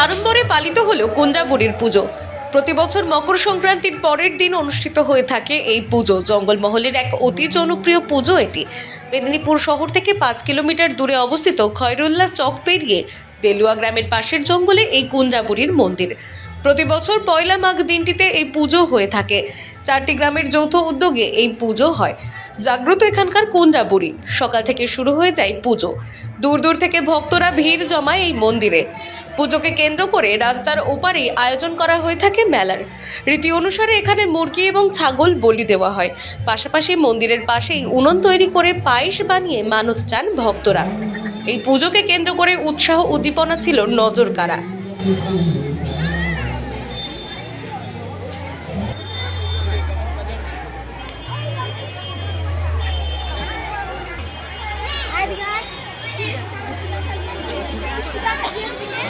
সাড়ম্বরে পালিত হলো কুন্ডাবুড়ির পুজো। প্রতি বছর মকর সংক্রান্তির পরের দিন অনুষ্ঠিত হয়ে থাকে এই পুজো। জঙ্গলমহলের এক অতি জনপ্রিয় পুজো এটি। মেদিনীপুর শহর থেকে পাঁচ কিলোমিটার দূরে অবস্থিত খয়রুল্লাহ চক পেরিয়ে দেলুয়া গ্রামের পাশের জঙ্গলে এই কুন্ডাবুড়ির মন্দির। প্রতি বছর পয়লা মাঘ দিনটিতে এই পুজো হয়ে থাকে। চারটি গ্রামের যৌথ উদ্যোগে এই পুজো হয়। জাগ্রত এখানকার কুন্ডাবুড়ি সকাল থেকে শুরু হয়ে যায় পুজো। দূর দূর থেকে ভক্তরা ভিড় জমায় এই মন্দিরে। পুজোকে কেন্দ্র করে রাস্তার ওপারেই আয়োজন করা হয়ে থাকে মেলার। রীতি অনুসারে এখানে মুরগি এবং ছাগল বলি দেওয়া হয়। পাশাপাশি মন্দিরের পাশেই উনুন তৈরি করে পায়েস বানিয়ে মানত চান ভক্তরা। এই পুজোকে কেন্দ্র করে উৎসাহ উদ্দীপনা ছিল নজর Thank